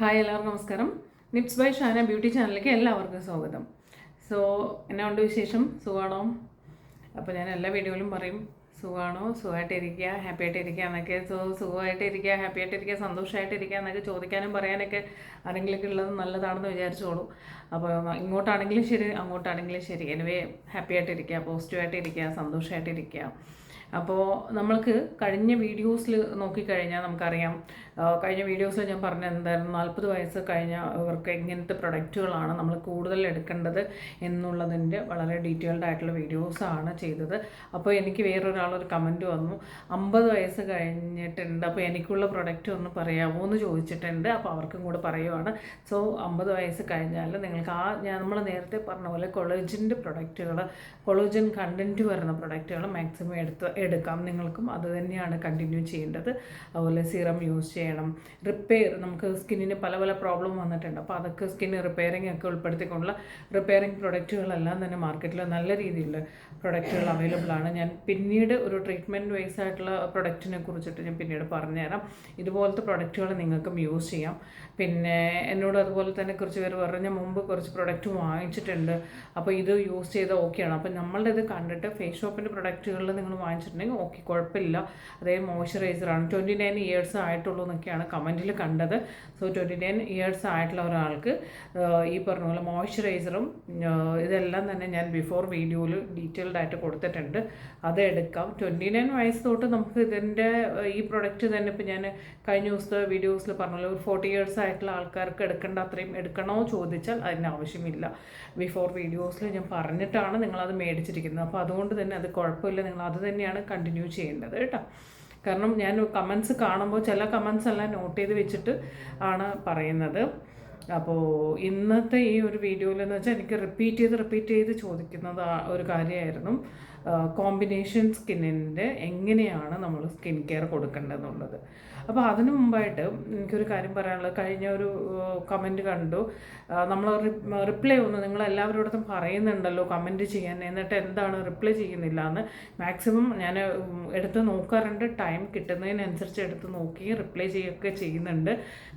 Hi എല്ലാവർക്കും നമസ്കാരം. Nips by Shana beauty ചാനലിലേക്ക് എല്ലാവർക്കും സ്വാഗതം. സോ എന്നെ ഉണ്ട് വിശേഷം? സുഖമാണോ അപ്പോൾ ഞാൻ എല്ലാ വീഡിയോയിലും പറയും സുഖമാണോ സുഖമായിട്ടിരിക്കുക ഹാപ്പി ആയിട്ടിരിക്കുക എന്നൊക്കെ. സോ സുഖമായിട്ടിരിക്കുക ഹാപ്പി ആയിട്ടിരിക്കുക സന്തോഷമായിട്ടിരിക്കുക എന്നൊക്കെ ചോദിക്കാനും പറയാനൊക്കെ ആരെങ്കിലൊക്കെ ഉള്ളത് നല്ലതാണെന്ന് വിചാരിച്ചോളൂ. അപ്പോൾ ഇങ്ങോട്ടാണെങ്കിലും ശരി അങ്ങോട്ടാണെങ്കിലും ശരി. എനിവേ ഹാപ്പി ആയിട്ടിരിക്കുക പോസിറ്റീവായിട്ടിരിക്കുക സന്തോഷമായിട്ടിരിക്കുക അപ്പോൾ നമ്മൾക്ക് കഴിഞ്ഞ വീഡിയോസിൽ നോക്കിക്കഴിഞ്ഞാൽ നമുക്കറിയാം. കഴിഞ്ഞ വീഡിയോസിൽ ഞാൻ പറഞ്ഞ എന്തായിരുന്നു നാൽപ്പത് വയസ്സ് കഴിഞ്ഞ ഇവർക്ക് എങ്ങനത്തെ പ്രൊഡക്റ്റുകളാണ് നമ്മൾ കൂടുതൽ എടുക്കേണ്ടത് എന്നുള്ളതിന്റെ വളരെ ഡീറ്റെയിൽഡ് ആയിട്ടുള്ള വീഡിയോസാണ് ചെയ്തത്. അപ്പോൾ എനിക്ക് വേറൊരാളൊരു കമന്റ് വന്നു അമ്പത് വയസ്സ് കഴിഞ്ഞിട്ടുണ്ട് അപ്പോൾ എനിക്കുള്ള പ്രൊഡക്റ്റ് ഒന്ന് പറയാമോ എന്ന് ചോദിച്ചിട്ടുണ്ട് അപ്പോൾ അവർക്കും കൂടെ പറയുവാണ്. സോ അമ്പത് വയസ്സ് കഴിഞ്ഞാൽ നിങ്ങൾക്ക് ആ ഞാൻ നമ്മൾ നേരത്തെ പറഞ്ഞ പോലെ കൊളേജിന്റെ പ്രൊഡക്റ്റുകൾ കൊളോജൻ കണ്ടന്റ് വരുന്ന പ്രൊഡക്റ്റുകൾ മാക്സിമം എടുത്ത് എടുക്കാം. നിങ്ങൾക്കും അത് തന്നെയാണ് കണ്ടിന്യൂ ചെയ്യേണ്ടത്. അതുപോലെ സിറം യൂസ് ചെയ്യണം. റിപ്പയർ നമുക്ക് സ്കിന്നിന് പല പല പ്രോബ്ലം വന്നിട്ടുണ്ട്. അപ്പോൾ അതൊക്കെ സ്കിൻ റിപ്പയറിംഗ് ഒക്കെ ഉൾപ്പെടുത്തിക്കൊണ്ടുള്ള റിപ്പയറിംഗ് പ്രൊഡക്റ്റുകളെല്ലാം തന്നെ മാർക്കറ്റിൽ നല്ല രീതിയിലുള്ള പ്രൊഡക്റ്റുകൾ അവൈലബിൾ ആണ്. ഞാൻ പിന്നീട് ഒരു ട്രീറ്റ്മെന്റ് വൈസ് ആയിട്ടുള്ള പ്രൊഡക്റ്റിനെ കുറിച്ചിട്ട് ഞാൻ പിന്നീട് പറഞ്ഞുതരാം. ഇതുപോലത്തെ പ്രൊഡക്റ്റുകൾ നിങ്ങൾക്കും യൂസ് ചെയ്യാം. പിന്നെ എന്നോട് അതുപോലെ തന്നെ കുറച്ച് പേര് പറഞ്ഞ മുമ്പ് കുറച്ച് പ്രൊഡക്റ്റ് വാങ്ങിച്ചിട്ടുണ്ട്. അപ്പോൾ ഇത് യൂസ് ചെയ്താൽ ഓക്കെയാണ് അപ്പോൾ നമ്മളുടെ ഇത് കണ്ടിട്ട് ഫേസ് ഷോപ്പിന്റെ പ്രൊഡക്റ്റുകളിൽ നിങ്ങൾ വാങ്ങിച്ചിട്ടുണ്ടെങ്കിൽ ഓക്കെ കുഴപ്പമില്ല. അതേ മോയ്സ്ചറൈസറാണ്. ട്വന്റി നയൻ ഇയേഴ്സ് ആയിട്ടുള്ളൂ എന്നൊക്കെയാണ് കമന്റിൽ കണ്ടത്. സോ ട്വന്റി നയൻ ഇയേഴ്സ് ആയിട്ടുള്ള ഒരാൾക്ക് ഈ പറഞ്ഞ പോലെ മോയ്സ്ചറൈസറും ഇതെല്ലാം തന്നെ ഞാൻ ബിഫോർ വീഡിയോയിൽ ഡീറ്റെയിൽഡ് ആയിട്ട് കൊടുത്തിട്ടുണ്ട്. അത് എടുക്കാം. ട്വന്റി നയൻ വയസ്സ് തൊട്ട് നമുക്ക് ഇതിന്റെ ഈ പ്രൊഡക്റ്റ് തന്നെ ഇപ്പോൾ ഞാൻ കഴിഞ്ഞ ദിവസത്തെ വീഡിയോസിൽ പറഞ്ഞല്ലോ ഒരു ഫോർട്ടി ഇയേഴ്സ് ആയിട്ടുള്ള ആൾക്കാർക്ക് എടുക്കേണ്ട അത്രയും എടുക്കണോ ചോദിച്ചാൽ അതിന് ആവശ്യമില്ല. ബിഫോർ വീഡിയോസിൽ ഞാൻ പറഞ്ഞിട്ടാണ് നിങ്ങളത് മേടിച്ചിരിക്കുന്നത്. അപ്പോൾ അതുകൊണ്ട് തന്നെ അത് കുഴപ്പമില്ല. നിങ്ങൾ അത് തന്നെയാണ് കണ്ടിന്യൂ ചെയ്യേണ്ടത് കേട്ടോ. കാരണം ഞാൻ കമൻസ് കാണുമ്പോൾ ചില കമൻസ് എല്ലാം നോട്ട് ചെയ്ത് വെച്ചിട്ട് ആണ് പറയുന്നത്. അപ്പോൾ ഇന്നത്തെ ഈ ഒരു വീഡിയോയിൽ എന്ന് വെച്ചാൽ എനിക്ക് റിപ്പീറ്റ് ചെയ്ത് റിപ്പീറ്റ് ചെയ്ത് ചോദിക്കുന്നത് ഒരു കാര്യമായിരുന്നു. കോമ്പിനേഷൻ സ്കിന്നിന്റെ എങ്ങനെയാണ് നമ്മൾ സ്കിൻ കെയർ കൊടുക്കേണ്ടതെന്നുള്ളത് അപ്പോൾ അതിനു മുമ്പായിട്ട് എനിക്കൊരു കാര്യം പറയാനുള്ളത്. കഴിഞ്ഞ ഒരു കമന്റ് കണ്ടു. നമ്മൾ റിപ്ലൈ ഒന്ന് നിങ്ങൾ എല്ലാവരോടത്തും പറയുന്നുണ്ടല്ലോ കമന്റ് ചെയ്യാൻ. എന്നിട്ട് എന്താണ് റിപ്ലൈ ചെയ്യുന്നില്ല എന്ന് മാക്സിമം ഞാൻ എടുത്ത് നോക്കാറുണ്ട്. ടൈം കിട്ടുന്നതിനനുസരിച്ച് എടുത്ത് നോക്കി റിപ്ലൈ ചെയ്യുകയൊക്കെ ചെയ്യുന്നുണ്ട്.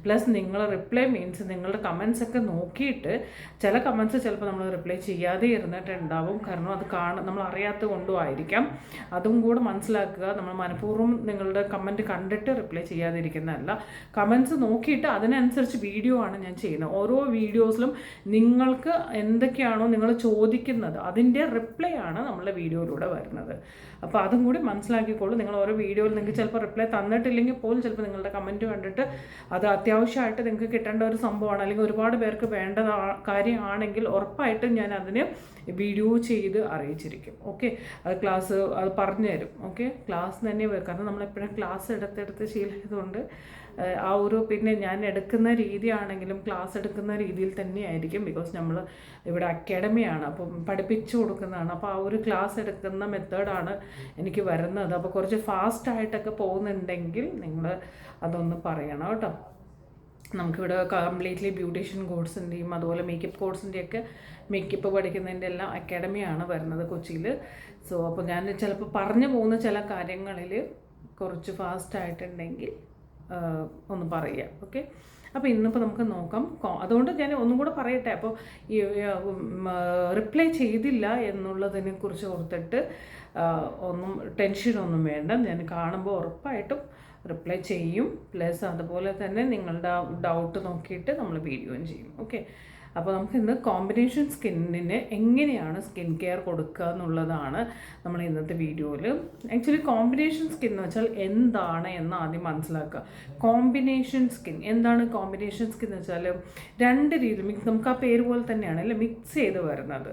പ്ലസ് നിങ്ങൾ റിപ്ലൈ മീൻസ് നിങ്ങളുടെ കമൻസ് ഒക്കെ നോക്കിയിട്ട് ചില കമൻസ് ചിലപ്പോൾ നമ്മൾ റിപ്ലൈ ചെയ്യാതെ ഇരുന്നിട്ടുണ്ടാവും. കാരണം അത് കാണ നമ്മൾ അറിയാത്ത കൊണ്ടും ആയിരിക്കാം. അതും കൂടെ മനസ്സിലാക്കുക. നമ്മൾ മനഃപൂർവം നിങ്ങളുടെ കമന്റ് കണ്ടിട്ട് റിപ്ലൈ ചെയ്യാതിരിക്കുന്നതല്ല. കമൻസ് നോക്കിയിട്ട് അതിനനുസരിച്ച് വീഡിയോ ആണ് ഞാൻ ചെയ്യുന്നത്. ഓരോ വീഡിയോസിലും നിങ്ങൾക്ക് എന്തൊക്കെയാണോ നിങ്ങൾ ചോദിക്കുന്നത് അതിന്റെ റിപ്ലൈ ആണ് നമ്മളുടെ വീഡിയോയിലൂടെ വരുന്നത്. അപ്പോൾ അതും കൂടി മനസ്സിലാക്കിക്കോളൂ. നിങ്ങൾ ഓരോ വീഡിയോയിൽ നിങ്ങൾക്ക് ചിലപ്പോൾ റിപ്ലൈ തന്നിട്ടില്ലെങ്കിൽ പോലും ചിലപ്പോൾ നിങ്ങളുടെ കമന്റ് കണ്ടിട്ട് അത് അത്യാവശ്യമായിട്ട് നിങ്ങൾക്ക് കിട്ടേണ്ട ഒരു സംഭവമാണ്. അല്ലെങ്കിൽ ഒരുപാട് പേർക്ക് വേണ്ട കാര്യമാണെങ്കിൽ ഉറപ്പായിട്ടും ഞാൻ അതിന് വീഡിയോ ചെയ്ത് അറിയിച്ചിരിക്കും. ഓക്കെ അത് ക്ലാസ് അത് പറഞ്ഞു തരും. ഓക്കെ ക്ലാസ് തന്നെ കാരണം നമ്മളെപ്പോഴും ക്ലാസ് എടുത്തെടുത്ത് ശീലമായതുകൊണ്ട് ആ ഒരു പിന്നെ ഞാൻ എടുക്കുന്ന രീതിയാണെങ്കിലും ക്ലാസ് എടുക്കുന്ന രീതിയിൽ തന്നെയായിരിക്കും. ബിക്കോസ് നമ്മൾ ഇവിടെ അക്കാഡമിയാണ് അപ്പം പഠിപ്പിച്ചു കൊടുക്കുന്നതാണ്. അപ്പോൾ ആ ഒരു ക്ലാസ് എടുക്കുന്ന മെത്തേഡാണ് എനിക്ക് വരുന്നത്. അപ്പോൾ കുറച്ച് ഫാസ്റ്റായിട്ടൊക്കെ പോകുന്നുണ്ടെങ്കിൽ നിങ്ങൾ അതൊന്ന് പറയണം കേട്ടോ. നമുക്കിവിടെ കംപ്ലീറ്റ്ലി ബ്യൂട്ടീഷ്യൻ കോഴ്സിന്റെയും അതുപോലെ മേക്കപ്പ് കോഴ്സിന്റെയൊക്കെ മേക്കപ്പ് പഠിക്കുന്നതിന്റെ എല്ലാം അക്കാഡമിയാണ് വരുന്നത് കൊച്ചിയിൽ. സോ അപ്പോൾ ഞാൻ ചിലപ്പോൾ പറഞ്ഞു പോകുന്ന ചില കാര്യങ്ങളിൽ കുറച്ച് ഫാസ്റ്റ് ആയിട്ടുണ്ടെങ്കിൽ ഒന്ന് പറയുക. ഓക്കെ അപ്പോൾ ഇന്നിപ്പോൾ നമുക്ക് നോക്കാം. അതുകൊണ്ട് ഞാൻ ഒന്നും കൂടെ പറയട്ടെ. അപ്പോൾ ഈ റിപ്ലൈ ചെയ്തില്ല എന്നുള്ളതിനെ കുറിച്ച് ഓർത്തിട്ട് ഒന്നും ടെൻഷനൊന്നും വേണ്ട. ഞാൻ കാണുമ്പോൾ ഉറപ്പായിട്ടും റിപ്ലൈ ചെയ്യും. പ്ലസ് അതുപോലെ തന്നെ നിങ്ങളുടെ ഡൗട്ട് നോക്കിയിട്ട് നമ്മൾ വീഡിയോയും ചെയ്യും. ഓക്കെ അപ്പോൾ നമുക്ക് ഇന്ന് കോമ്പിനേഷൻ സ്കിന്നിന് എങ്ങനെയാണ് സ്കിൻ കെയർ കൊടുക്കുക എന്നുള്ളതാണ് നമ്മൾ ഇന്നത്തെ വീഡിയോയിൽ ആക്ച്വലി കോമ്പിനേഷൻ സ്കിൻ എന്ന് വെച്ചാൽ എന്താണ് എന്ന് ആദ്യം മനസ്സിലാക്കുക. കോമ്പിനേഷൻ സ്കിൻ എന്താണ് കോമ്പിനേഷൻ സ്കിൻ എന്ന് വെച്ചാൽ രണ്ട് രീതി മിക്സ് നമുക്ക് ആ പേര് പോലെ തന്നെയാണ് അല്ലെ മിക്സ് ചെയ്ത് വരുന്നത്.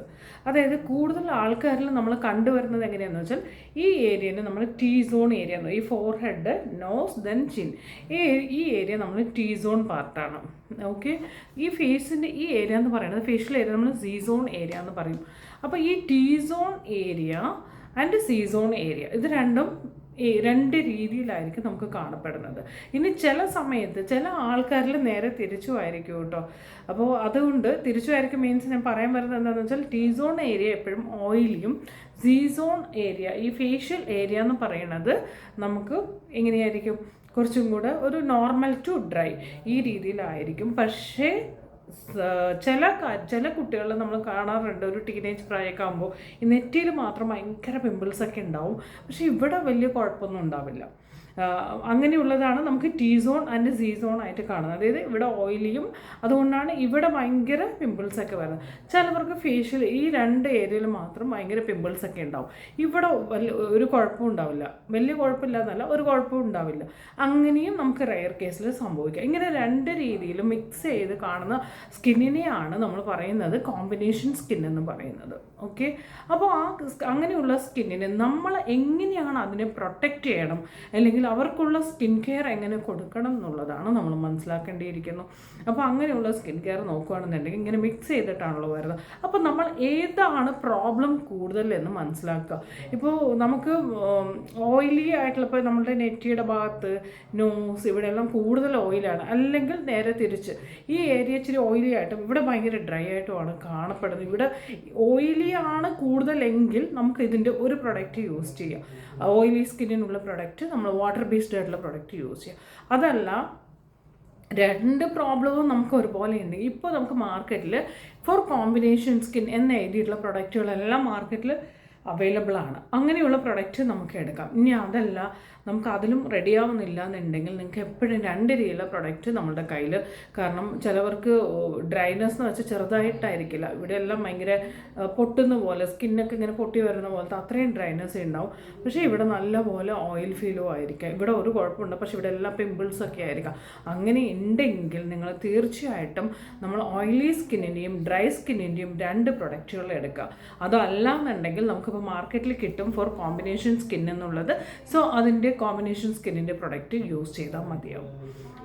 അതായത് കൂടുതൽ ആൾക്കാരിൽ നമ്മൾ കണ്ടുവരുന്നത് എങ്ങനെയാണെന്ന് വെച്ചാൽ ഈ ഏരിയനെ നമ്മൾ ടീ സോൺ ഏരിയ എന്ന് ഈ forehead nose then chin ഈ ഈ ഏരിയ നമ്മൾ ടീ സോൺ പാർട്ടാണ് ഓക്കെ ഈ ഫേസിന്റെ ഈ ഏരിയ എന്ന് പറയുന്നത് ഫേഷ്യൽ ഏരിയ നമ്മൾ സീ സോൺ ഏരിയ എന്ന് പറയും. അപ്പോൾ ഈ T zone area and C zone area ഇത് രണ്ടും രണ്ട് രീതിയിലായിരിക്കും നമുക്ക് കാണപ്പെടുന്നത്. ഇനി ചില സമയത്ത് ചില ആൾക്കാരിൽ നേരെ തിരിച്ചു ആയിരിക്കും കേട്ടോ. അപ്പോൾ അതുകൊണ്ട് തിരിച്ചു ആയിരിക്കും മീൻസ് ഞാൻ പറയാൻ വരുന്നത് എന്താണെന്ന് വെച്ചാൽ ടി സോൺ ഏരിയ എപ്പോഴും ഓയിലിയും സീ സോൺ ഏരിയ ഈ ഫേഷ്യൽ ഏരിയ എന്ന് പറയുന്നത് നമുക്ക് എങ്ങനെയായിരിക്കും? കുറച്ചും കൂടെ ഒരു നോർമൽ ടു ഡ്രൈ ഈ രീതിയിലായിരിക്കും. പക്ഷേ ചില ചില കുട്ടികൾ നമ്മൾ കാണാറുണ്ട് ഒരു ടീനേജ് പ്രായമൊക്കെ ആകുമ്പോൾ ഈ നെറ്റിയിൽ മാത്രം ഭയങ്കര പിമ്പിൾസൊക്കെ ഉണ്ടാവും. പക്ഷേ ഇവിടെ വലിയ കുഴപ്പമൊന്നും ഉണ്ടാവില്ല. അങ്ങനെയുള്ളതാണ് നമുക്ക് T zone and C zone ആയിട്ട് കാണുന്നത്. അതായത് ഇവിടെ ഓയിലിയും അതുകൊണ്ടാണ് ഇവിടെ ഭയങ്കര പിമ്പിൾസ് ഒക്കെ വരുന്നത്. ചിലവർക്ക് ഫേഷ്യൽ ഈ രണ്ട് ഏരിയയിൽ മാത്രം ഭയങ്കര പിമ്പിൾസ് ഒക്കെ ഉണ്ടാവും. ഇവിടെ ഒരു കുഴപ്പവും ഉണ്ടാവില്ല. വലിയ കുഴപ്പമില്ല എന്നല്ല ഒരു കുഴപ്പവും ഉണ്ടാവില്ല. അങ്ങനെയും നമുക്ക് റയർ കേസിൽ സംഭവിക്കാം. ഇങ്ങനെ രണ്ട് രീതിയിലും മിക്സ് ചെയ്ത് കാണുന്ന സ്കിന്നിനെയാണ് നമ്മൾ പറയുന്നത് കോമ്പിനേഷൻ സ്കിൻ എന്ന് പറയുന്നത്. ഓക്കെ അപ്പോൾ ആ അങ്ങനെയുള്ള സ്കിന്നിനെ നമ്മൾ എങ്ങനെയാണ് അതിനെ പ്രൊട്ടക്റ്റ് ചെയ്യണം? അല്ലെങ്കിൽ അവർക്കുള്ള സ്കിൻ കെയർ എങ്ങനെ കൊടുക്കണം എന്നുള്ളതാണ് നമ്മൾ മനസ്സിലാക്കേണ്ടിയിരിക്കുന്നു. അപ്പോൾ അങ്ങനെയുള്ള സ്കിൻ കെയർ നോക്കുകയാണെന്നുണ്ടെങ്കിൽ ഇങ്ങനെ മിക്സ് ചെയ്തിട്ടാണല്ലോ വരുന്നത്. അപ്പോൾ നമ്മൾ ഏതാണ് പ്രോബ്ലം കൂടുതൽ എന്ന് മനസ്സിലാക്കുക. ഇപ്പോൾ നമുക്ക് ഓയിലി ആയിട്ടുള്ള ഇപ്പോൾ നമ്മുടെ നെറ്റിയുടെ ഭാഗത്ത് നോസ് ഇവിടെയെല്ലാം കൂടുതൽ ഓയിലാണ് അല്ലെങ്കിൽ നേരെ തിരിച്ച് ഈ ഏരിയ ഇച്ചിരി ഓയിലി ആയിട്ടും ഇവിടെ ഭയങ്കര ഡ്രൈ ആയിട്ടുമാണ് കാണപ്പെടുന്നത്. ഇവിടെ ഓയിലി ആണ് കൂടുതലെങ്കിൽ നമുക്ക് ഇതിന്റെ ഒരു പ്രൊഡക്റ്റ് യൂസ് ചെയ്യാം. ഓയിലി സ്കിന്നിനുള്ള പ്രൊഡക്റ്റ് നമ്മൾ വാട്ടർ ബേസ്ഡ് ആയിട്ടുള്ള പ്രൊഡക്റ്റ് യൂസ് ചെയ്യുക അതല്ല രണ്ട് പ്രോബ്ലവും നമുക്ക് ഒരുപോലെ ഉണ്ട്. ഇപ്പോൾ നമുക്ക് മാർക്കറ്റിൽ ഫോർ കോമ്പിനേഷൻ സ്കിൻ എന്ന് എഴുതിയിട്ടുള്ള പ്രൊഡക്റ്റുകളെല്ലാം മാർക്കറ്റിൽ അവൈലബിൾ ആണ്. അങ്ങനെയുള്ള പ്രൊഡക്റ്റ് നമുക്ക് എടുക്കാം. ഇനി അതല്ല നമുക്ക് അതിലും റെഡി ആവുന്നില്ല എന്നുണ്ടെങ്കിൽ നിങ്ങൾക്ക് എപ്പോഴും രണ്ട് രീതിയിലുള്ള പ്രൊഡക്റ്റ് നമ്മുടെ കയ്യിൽ കാരണം ചിലവർക്ക് ഡ്രൈനസ് എന്ന് വെച്ചാൽ ചെറുതായിട്ടായിരിക്കില്ല. ഇവിടെ എല്ലാം ഭയങ്കര പൊട്ടുന്ന പോലെ സ്കിന്നൊക്കെ ഇങ്ങനെ പൊട്ടി വരുന്ന പോലത്തെ അത്രയും ഡ്രൈനെസ് ഉണ്ടാവും. പക്ഷേ ഇവിടെ നല്ലപോലെ ഓയിൽ ഫീലും ആയിരിക്കാം. ഇവിടെ ഒരു കുഴപ്പമുണ്ട്. പക്ഷേ ഇവിടെ എല്ലാം പിമ്പിൾസ് ഒക്കെ ആയിരിക്കാം. അങ്ങനെ ഉണ്ടെങ്കിൽ നിങ്ങൾ തീർച്ചയായിട്ടും നമ്മൾ ഓയിലി സ്കിന്നിന്റെയും ഡ്രൈ സ്കിന്നിന്റെയും രണ്ട് പ്രൊഡക്റ്റുകൾ എടുക്കുക. അതല്ല എന്നുണ്ടെങ്കിൽ നമുക്കിപ്പോൾ മാർക്കറ്റിൽ കിട്ടും ഫോർ കോമ്പിനേഷൻ സ്കിൻ എന്നുള്ളത്. സോ അതിന്റെ കോമ്പിനേഷൻ സ്കിന്നിന്റെ പ്രൊഡക്റ്റ് യൂസ് ചെയ്താൽ മതിയാവും.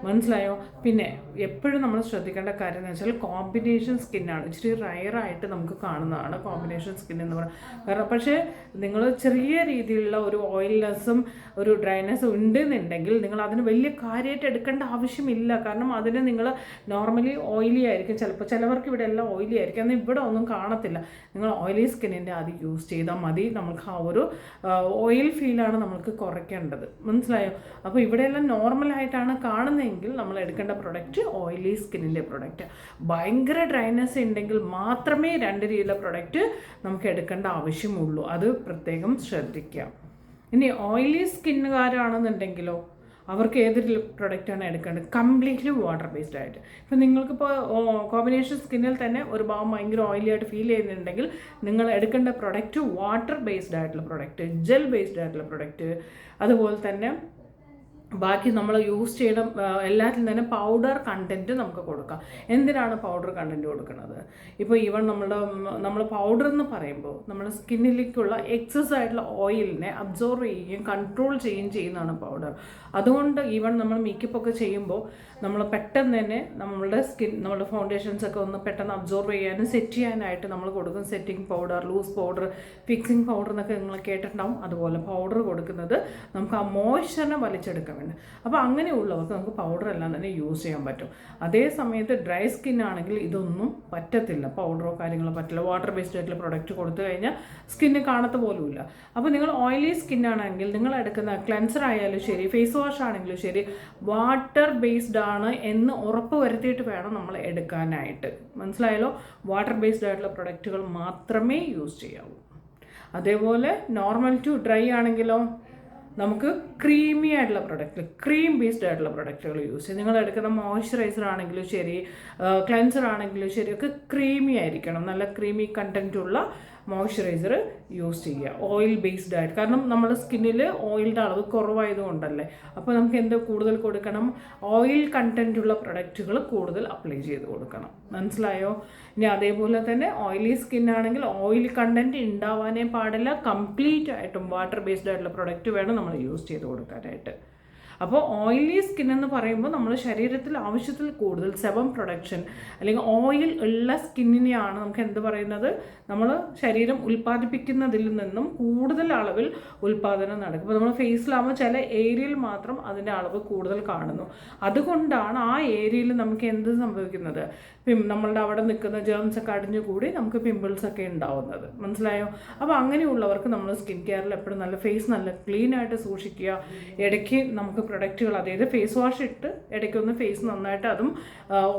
മനസ്സിലായോ? പിന്നെ എപ്പോഴും നമ്മൾ ശ്രദ്ധിക്കേണ്ട കാര്യം എന്ന് വെച്ചാൽ കോമ്പിനേഷൻ സ്കിന്നാണ് ഇച്ചിരി റയറായിട്ട് നമുക്ക് കാണുന്നതാണ് കോമ്പിനേഷൻ സ്കിൻ എന്ന് പറയുന്നത് കാരണം പക്ഷേ നിങ്ങൾ ചെറിയ രീതിയിലുള്ള ഒരു ഓയിൽനെസ്സും ഒരു ഡ്രൈനെസ്സും ഉണ്ടെന്നുണ്ടെങ്കിൽ നിങ്ങൾ അതിന് വലിയ കാര്യമായിട്ട് എടുക്കേണ്ട ആവശ്യമില്ല. കാരണം അതിന് നിങ്ങൾ നോർമലി ഓയിലി ആയിരിക്കും. ചിലപ്പോൾ ചിലവർക്ക് ഇവിടെ എല്ലാം ഓയിലി ആയിരിക്കും. എന്നാൽ ഇവിടെ ഒന്നും കാണത്തില്ല. നിങ്ങൾ ഓയിലി സ്കിന്നിന്റെ അത് യൂസ് ചെയ്താൽ മതി. നമുക്ക് ആ ഒരു ഓയിൽ ഫീലാണ് നമുക്ക് കുറയ്ക്കേണ്ടത്. മനസ്സിലായോ? അപ്പോൾ ഇവിടെയെല്ലാം നോർമലായിട്ടാണ് കാണുന്നതെങ്കിൽ നമ്മൾ എടുക്കേണ്ട പ്രൊഡക്റ്റ് ഓയിലി സ്കിന്നിന്റെ പ്രൊഡക്റ്റ് ഭയങ്കര ഡ്രൈനെസ് ഉണ്ടെങ്കിൽ മാത്രമേ രണ്ട് രീതിയിലുള്ള പ്രൊഡക്റ്റ് നമുക്ക് എടുക്കേണ്ട ആവശ്യമുള്ളൂ. അത് പ്രത്യേകം ശ്രദ്ധിക്കുക. ഇനി ഓയിലി സ്കിന്നുകാരാണെന്നുണ്ടെങ്കിലോ അവർക്ക് ഏത് പ്രൊഡക്റ്റാണ് എടുക്കേണ്ടത്? കംപ്ലീറ്റ്ലി വാട്ടർ ബേസ്ഡ് ആയിട്ട്. ഇപ്പം നിങ്ങൾക്കിപ്പോൾ കോമ്പിനേഷൻ സ്കിന്നിൽ തന്നെ ഒരു ഭാഗം ഭയങ്കര ഓയിലി ആയിട്ട് ഫീൽ ചെയ്യുന്നുണ്ടെങ്കിൽ നിങ്ങൾ എടുക്കേണ്ട പ്രൊഡക്റ്റ് വാട്ടർ ബേസ്ഡ് ആയിട്ടുള്ള പ്രൊഡക്റ്റ് ജെൽ ബേസ്ഡ് ആയിട്ടുള്ള പ്രൊഡക്റ്റ് അതുപോലെ തന്നെ ബാക്കി നമ്മൾ യൂസ് ചെയ്യണ എല്ലാത്തിൽ തന്നെ പൗഡർ കണ്ടന്റ് നമുക്ക് കൊടുക്കാം. എന്തിനാണ് പൗഡർ കണ്ടന്റ് കൊടുക്കുന്നത് ഇപ്പോൾ ഈവൻ നമ്മുടെ നമ്മൾ പൗഡർ എന്ന് പറയുമ്പോൾ നമ്മുടെ സ്കിന്നിലേക്കുള്ള എക്സസ് ആയിട്ടുള്ള ഓയിലിനെ അബ്സോർവ് ചെയ്യുകയും കൺട്രോൾ ചെയ്യുകയും ചെയ്യുന്നതാണ് പൗഡർ അതുകൊണ്ട് ഈവൻ നമ്മൾ മേക്കപ്പ് ഒക്കെ ചെയ്യുമ്പോൾ നമ്മൾ പെട്ടെന്ന് തന്നെ നമ്മളുടെ സ്കിൻ നമ്മുടെ ഫൗണ്ടേഷൻസ് ഒക്കെ ഒന്ന് പെട്ടെന്ന് അബ്സോർവ് ചെയ്യാനും സെറ്റ് ചെയ്യാനായിട്ട് നമ്മൾ കൊടുക്കും setting powder loose powder fixing powder എന്നൊക്കെ നിങ്ങൾ കേട്ടിട്ടുണ്ടാവും. അതുപോലെ പൗഡർ കൊടുക്കുന്നത് നമുക്ക് ആ മോയ്സ്ചറിനെ വലിച്ചെടുക്കാൻ വേണ്ടി അപ്പോൾ അങ്ങനെയുള്ളവർക്ക് നമുക്ക് പൗഡർ എല്ലാം തന്നെ യൂസ് ചെയ്യാൻ പറ്റും. അതേ സമയത്ത് ഡ്രൈ സ്കിൻ ആണെങ്കിൽ ഇതൊന്നും പറ്റത്തില്ല. പൗഡറോ കാര്യങ്ങളോ പറ്റില്ല. വാട്ടർ ബേസ്ഡ് ആയിട്ടുള്ള പ്രൊഡക്റ്റ് കൊടുത്തു കഴിഞ്ഞാൽ സ്കിന്ന് കാണത്ത പോലുമില്ല അപ്പോൾ നിങ്ങൾ ഓയിലി ആണെങ്കിൽ നിങ്ങൾ എടുക്കുന്ന ക്ലെൻസർ ആയാലും ശരി ഫേസ് വാഷ് ആണെങ്കിലും ശരി വാട്ടർ ബേസ്ഡ് ആണ് എന്ന് ഉറപ്പ് വരുത്തിയിട്ട് വേണം നമ്മൾ എടുക്കാനായിട്ട്. മനസ്സിലായാലോ വാട്ടർ ബേസ്ഡ് ആയിട്ടുള്ള പ്രൊഡക്റ്റുകൾ മാത്രമേ യൂസ് ചെയ്യാവൂ. അതേപോലെ നോർമൽ ടു ഡ്രൈ ആണെങ്കിലോ നമുക്ക് ക്രീമി ആയിട്ടുള്ള പ്രൊഡക്റ്റ് ക്രീം ബേസ്ഡ് ആയിട്ടുള്ള പ്രൊഡക്റ്റുകൾ യൂസ് ചെയ്യും. നിങ്ങൾ എടുക്കുന്ന മോയ്സ്ചറൈസർ ആണെങ്കിലും ശരി ക്ലെൻസർ ആണെങ്കിലും ശരി ഒക്കെ ക്രീമി ആയിരിക്കണം. നല്ല ക്രീമി കണ്ടന്റ് ഉള്ള മോയ്സ്ചറൈസർ യൂസ് ചെയ്യുക. ഓയിൽ ബേസ്ഡ് ആയിട്ട്. കാരണം നമ്മുടെ സ്കിന്നിൽ ഓയിലിന്റെ അളവ് കുറവായതുകൊണ്ടല്ലേ. അപ്പോൾ നമുക്ക് എന്ത് കൂടുതൽ കൊടുക്കണം? ഓയിൽ കണ്ടന്റ് ഉള്ള പ്രൊഡക്റ്റുകൾ കൂടുതൽ അപ്ലൈ ചെയ്ത് കൊടുക്കണം. മനസ്സിലായോ? ഇനി അതേപോലെ തന്നെ ഓയിലി സ്കിൻ ആണെങ്കിൽ ഓയിൽ കണ്ടന്റ് ഉണ്ടാവാനേ പാടില്ല. കംപ്ലീറ്റ് ആയിട്ടും വാട്ടർ ബേസ്ഡ് ആയിട്ടുള്ള പ്രൊഡക്റ്റ് വേണം നമ്മൾ യൂസ് ചെയ്ത് കൊടുക്കാനായിട്ട്. അപ്പോൾ ഓയിലി സ്കിൻ എന്ന് പറയുമ്പോൾ നമ്മൾ ശരീരത്തിൽ ആവശ്യത്തിൽ കൂടുതൽ സെബം പ്രൊഡക്ഷൻ അല്ലെങ്കിൽ ഓയിൽ ഉള്ള സ്കിന്നിനെയാണ് നമുക്ക് എന്ത് പറയുന്നത്? നമ്മൾ ശരീരം ഉൽപ്പാദിപ്പിക്കുന്നതിൽ നിന്നും കൂടുതൽ അളവിൽ ഉൽപ്പാദനം നടക്കും. അപ്പോൾ നമ്മൾ ഫേസിലാകുമ്പോൾ ചില ഏരിയയിൽ മാത്രം അതിന്റെ അളവ് കൂടുതൽ കാണുന്നു. അതുകൊണ്ടാണ് ആ ഏരിയയിൽ നമുക്ക് എന്ത് സംഭവിക്കുന്നത്? പിം നമ്മളുടെ അവിടെ നിൽക്കുന്ന ജേംസ് ഒക്കെ അടിഞ്ഞു കൂടി നമുക്ക് പിമ്പിൾസ് ഒക്കെ ഉണ്ടാവുന്നത്. മനസ്സിലായോ? അപ്പോൾ അങ്ങനെയുള്ളവർക്ക് നമ്മൾ സ്കിൻ കെയറിൽ എപ്പോഴും നല്ല ഫേസ് നല്ല ക്ലീൻ ആയിട്ട് സൂക്ഷിക്കുക. ഇടയ്ക്ക് നമുക്ക് പ്രൊഡക്റ്റുകൾ അതായത് ഫേസ് വാഷ് ഇട്ട് ഇടയ്ക്കൊന്ന് ഫേസ് നന്നായിട്ട് അതും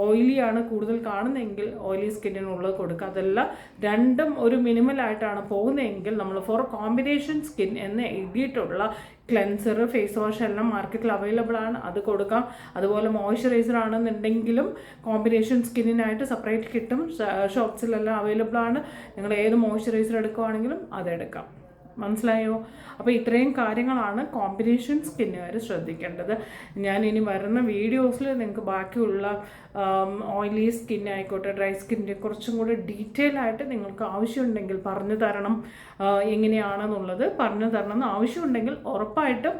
ഓയിലി ആണ് കൂടുതൽ കാണുന്നതെങ്കിൽ ഓയിലി സ്കിന്നിനുള്ളത് കൊടുക്കുക. അതെല്ലാം രണ്ടും ഒരു മിനിമലായിട്ടാണ് പോകുന്നതെങ്കിൽ നമ്മൾ ഫോർ കോമ്പിനേഷൻ സ്കിൻ എന്ന് എഴുതിയിട്ടുള്ള ക്ലെൻസർ ഫേസ് വാഷ് എല്ലാം മാർക്കറ്റിൽ അവൈലബിൾ ആണ്. അത് കൊടുക്കാം. അതുപോലെ മോയ്സ്ചറൈസർ ആണെന്നുണ്ടെങ്കിലും കോമ്പിനേഷൻ സ്കിന്നിനായിട്ട് സെപ്പറേറ്റ് കിട്ടും. ഷോപ്സിലെല്ലാം അവൈലബിൾ ആണ്. നിങ്ങൾ ഏത് മോയ്സ്ചറൈസർ എടുക്കുവാണെങ്കിലും അതെടുക്കാം മനസ്സിലായോ? അപ്പോൾ ഇത്രയും കാര്യങ്ങളാണ് കോമ്പിനേഷൻ സ്കിന്നുകാർ ശ്രദ്ധിക്കേണ്ടത്. ഞാൻ ഇനി വരുന്ന വീഡിയോസിൽ നിങ്ങൾക്ക് ബാക്കിയുള്ള ഓയിലി സ്കിൻ ആയിക്കോട്ടെ ഡ്രൈ സ്കിന്നിന്റെ കുറച്ചും കൂടി ഡീറ്റെയിൽ ആയിട്ട് നിങ്ങൾക്ക് ആവശ്യമുണ്ടെങ്കിൽ പറഞ്ഞു തരണം. എങ്ങനെയാണെന്നുള്ളത് പറഞ്ഞു തരണം. എന്ന് ആവശ്യമുണ്ടെങ്കിൽ ഉറപ്പായിട്ടും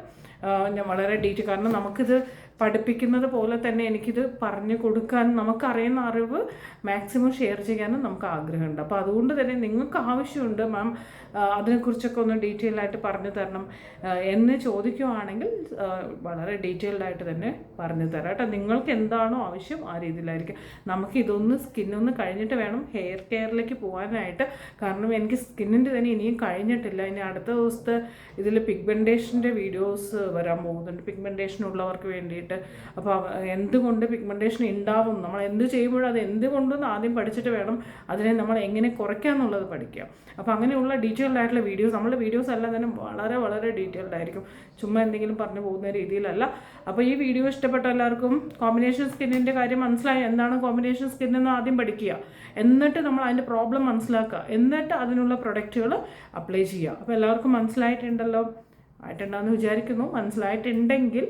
ഞാൻ വളരെ ഡീറ്റെയിൽ കാരണം നമുക്കിത് പഠിപ്പിക്കുന്നത് പോലെ തന്നെ എനിക്കിത് പറഞ്ഞു കൊടുക്കാൻ നമുക്കറിയുന്ന അറിവ് മാക്സിമം ഷെയർ ചെയ്യാനും നമുക്ക് ആഗ്രഹമുണ്ട്. അപ്പോൾ അതുകൊണ്ട് തന്നെ നിങ്ങൾക്ക് ആവശ്യമുണ്ട് മാം അതിനെക്കുറിച്ചൊക്കെ ഒന്ന് ഡീറ്റെയിൽ ആയിട്ട് പറഞ്ഞു തരണം. എന്ന് ചോദിക്കുവാണെങ്കിൽ വളരെ ഡീറ്റെയിൽഡ് ആയിട്ട് തന്നെ പറഞ്ഞു തരാം കേട്ടോ. നിങ്ങൾക്ക് എന്താണോ ആവശ്യം ആ രീതിയിലായിരിക്കും. നമുക്ക് ഇതൊന്ന് സ്കിന്നൊന്ന് കഴിഞ്ഞിട്ട് വേണം ഹെയർ കെയറിലേക്ക് പോകാനായിട്ട്. കാരണം എനിക്ക് സ്കിന്നിന്റെ തന്നെ ഇനിയും കഴിഞ്ഞിട്ടില്ല. ഇനി അടുത്ത ദിവസത്തെ ഇതിൽ പിഗ്മെന്റേഷന്റെ വീഡിയോസ് വരാൻ പോകുന്നുണ്ട്. പിഗ്മെന്റേഷൻ ഉള്ളവർക്ക് വേണ്ടിയിട്ട്. അപ്പോൾ എന്തുകൊണ്ട് പിഗ്മെന്റേഷൻ ഉണ്ടാവും നമ്മൾ എന്ത് ചെയ്യുമ്പോഴും അത് എന്തുകൊണ്ടെന്ന് ആദ്യം പഠിച്ചിട്ട് വേണം അതിനെ നമ്മൾ എങ്ങനെ കുറയ്ക്കാന്നുള്ളത് പഠിക്കുക അപ്പോൾ അങ്ങനെയുള്ള ഡീറ്റെയിൽഡ് ആയിട്ടുള്ള വീഡിയോസ് നമ്മുടെ വീഡിയോസ് എല്ലാം തന്നെ വളരെ വളരെ ഡീറ്റെയിൽഡ് ആയിരിക്കും. ചുമ്മാ എന്തെങ്കിലും പറഞ്ഞു പോകുന്ന രീതിയിലല്ല. അപ്പോൾ ഈ വീഡിയോ ഇഷ്ടപ്പെട്ട എല്ലാവർക്കും കോമ്പിനേഷൻ സ്കിന്നിന്റെ കാര്യം മനസ്സിലായി. എന്താണ് കോമ്പിനേഷൻ സ്കിൻ എന്ന് ആദ്യം പഠിക്കുക. എന്നിട്ട് നമ്മൾ അതിന്റെ പ്രോബ്ലം മനസ്സിലാക്കുക. എന്നിട്ട് അതിനുള്ള പ്രൊഡക്റ്റുകൾ അപ്ലൈ ചെയ്യുക. അപ്പോൾ എല്ലാവർക്കും മനസ്സിലായിട്ടുണ്ടല്ലോ? ആയിട്ടുണ്ടെന്ന് വിചാരിക്കുന്നു. മനസ്സിലായിട്ടുണ്ടെങ്കിൽ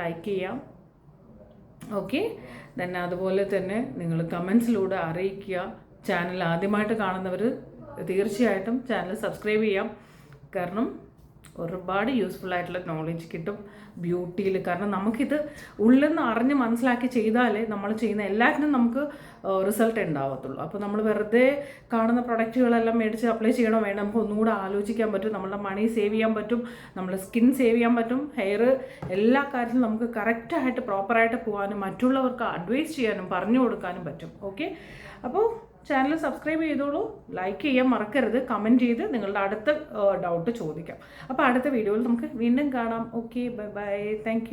ലൈക്ക് ചെയ്യാം. ഓക്കെ? തന്നെ അതുപോലെ തന്നെ നിങ്ങൾ കമൻസിലൂടെ അറിയിക്കുക. ചാനൽ ആദ്യമായിട്ട് കാണുന്നവർ തീർച്ചയായിട്ടും ചാനൽ സബ്സ്ക്രൈബ് ചെയ്യാം. കാരണം ഒരുപാട് യൂസ്ഫുൾ ആയിട്ടുള്ള നോളജ് കിട്ടും ബ്യൂട്ടിയിൽ കാരണം നമുക്കിത് ഉള്ളെന്ന് അറിഞ്ഞ് മനസ്സിലാക്കി ചെയ്താലേ നമ്മൾ ചെയ്യുന്ന എല്ലാത്തിനും നമുക്ക് റിസൾട്ട് ഉണ്ടാവത്തുള്ളൂ. അപ്പോൾ നമ്മൾ വെറുതെ കാണുന്ന പ്രൊഡക്റ്റുകളെല്ലാം മേടിച്ച് അപ്ലൈ ചെയ്യണോ വേണം നമുക്ക് ഒന്നുകൂടെ ആലോചിക്കാൻ പറ്റും. നമ്മളുടെ മണി സേവ് ചെയ്യാൻ പറ്റും. നമ്മുടെ സ്കിൻ സേവ് ചെയ്യാൻ പറ്റും. ഹെയർ എല്ലാ കാര്യത്തിലും നമുക്ക് കറക്റ്റായിട്ട് പ്രോപ്പറായിട്ട് പോകാനും മറ്റുള്ളവർക്ക് അഡ്വൈസ് ചെയ്യാനും പറഞ്ഞു കൊടുക്കാനും പറ്റും. ഓക്കെ അപ്പോൾ ചാനൽ സബ്സ്ക്രൈബ് ചെയ്തോളൂ. ലൈക്ക് ചെയ്യാൻ മറക്കരുത്. കമന്റ് ചെയ്ത് നിങ്ങളുടെ അടുത്ത ഡൗട്ട് ചോദിക്കാം. അപ്പോൾ അടുത്ത വീഡിയോയിൽ നമുക്ക് വീണ്ടും കാണാം. Okay bye bye thank